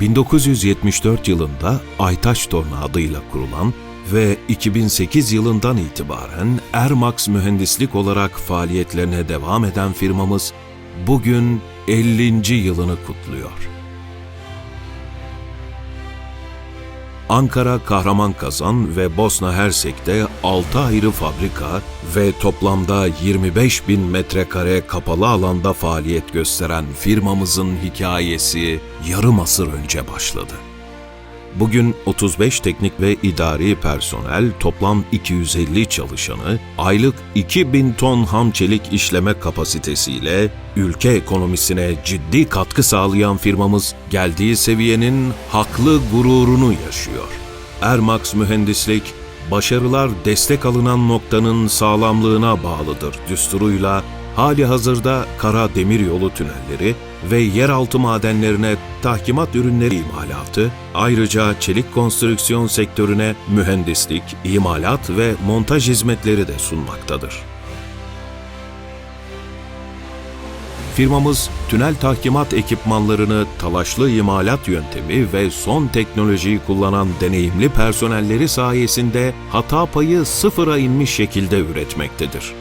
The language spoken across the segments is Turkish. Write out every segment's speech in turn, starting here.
1974 yılında Aytaş Torna adıyla kurulan ve 2008 yılından itibaren Ermax Mühendislik olarak faaliyetlerine devam eden firmamız bugün 50. yılını kutluyor. Ankara, Kahramanmaraş ve Bosna Hersek'te 6 ayrı fabrika ve toplamda 25 bin metrekare kapalı alanda faaliyet gösteren firmamızın hikayesi yarım asır önce başladı. Bugün 35 teknik ve idari personel, toplam 250 çalışanı, aylık 2000 ton ham çelik işleme kapasitesiyle ülke ekonomisine ciddi katkı sağlayan firmamız geldiği seviyenin haklı gururunu yaşıyor. Ermax Mühendislik, başarılar destek alınan noktanın sağlamlığına bağlıdır düsturuyla hali hazırda kara demiryolu tünelleri ve yeraltı madenlerine tahkimat ürünleri imalatı, ayrıca çelik konstrüksiyon sektörüne mühendislik, imalat ve montaj hizmetleri de sunmaktadır. Firmamız tünel tahkimat ekipmanlarını talaşlı imalat yöntemi ve son teknolojiyi kullanan deneyimli personelleri sayesinde hata payı sıfıra inmiş şekilde üretmektedir.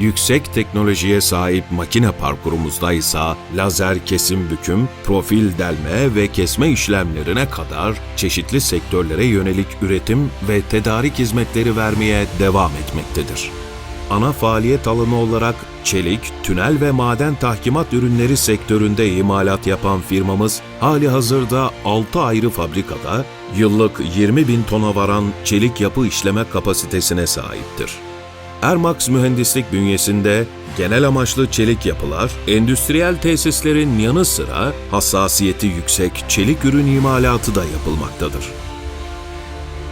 Yüksek teknolojiye sahip makine parkurumuzda ise lazer kesim büküm, profil delme ve kesme işlemlerine kadar çeşitli sektörlere yönelik üretim ve tedarik hizmetleri vermeye devam etmektedir. Ana faaliyet alanı olarak çelik, tünel ve maden tahkimat ürünleri sektöründe imalat yapan firmamız hali hazırda 6 ayrı fabrikada yıllık 20 bin tona varan çelik yapı işleme kapasitesine sahiptir. Ermax Mühendislik bünyesinde genel amaçlı çelik yapılar, endüstriyel tesislerin yanı sıra hassasiyeti yüksek çelik ürün imalatı da yapılmaktadır.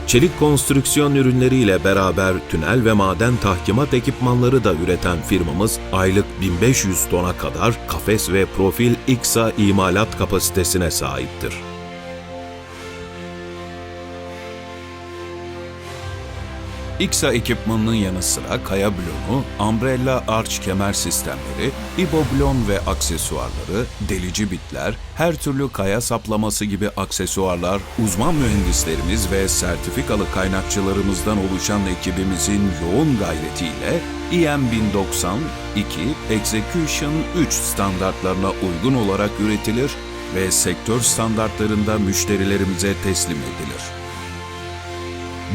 Çelik konstrüksiyon ürünleriyle beraber tünel ve maden tahkimat ekipmanları da üreten firmamız aylık 1500 tona kadar kafes ve profil İKSA imalat kapasitesine sahiptir. İKSA ekipmanının yanı sıra kaya bloğu, umbrella arch kemer sistemleri, iboblon ve aksesuarları, delici bitler, her türlü kaya saplaması gibi aksesuarlar, uzman mühendislerimiz ve sertifikalı kaynakçılarımızdan oluşan ekibimizin yoğun gayretiyle EM 1090 2 Execution 3 standartlarına uygun olarak üretilir ve sektör standartlarında müşterilerimize teslim edilir.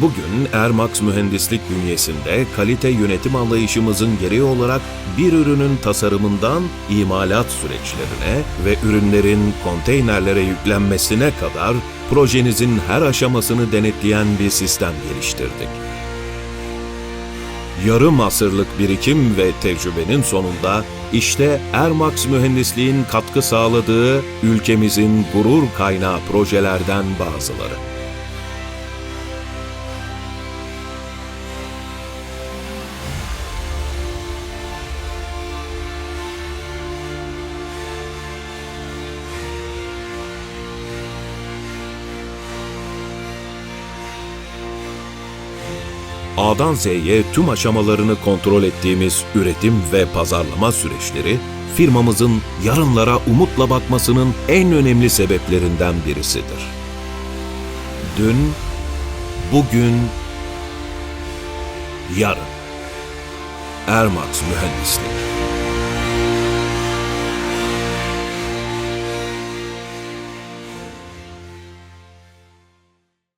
Bugün Ermax Mühendislik bünyesinde kalite yönetim anlayışımızın gereği olarak bir ürünün tasarımından imalat süreçlerine ve ürünlerin konteynerlere yüklenmesine kadar projenizin her aşamasını denetleyen bir sistem geliştirdik. Yarım asırlık birikim ve tecrübenin sonunda işte Ermax Mühendisliğin katkı sağladığı ülkemizin gurur kaynağı projelerden bazıları. A'dan Z'ye tüm aşamalarını kontrol ettiğimiz üretim ve pazarlama süreçleri, firmamızın yarınlara umutla bakmasının en önemli sebeplerinden birisidir. Dün, bugün, yarın. Ermax Mühendislik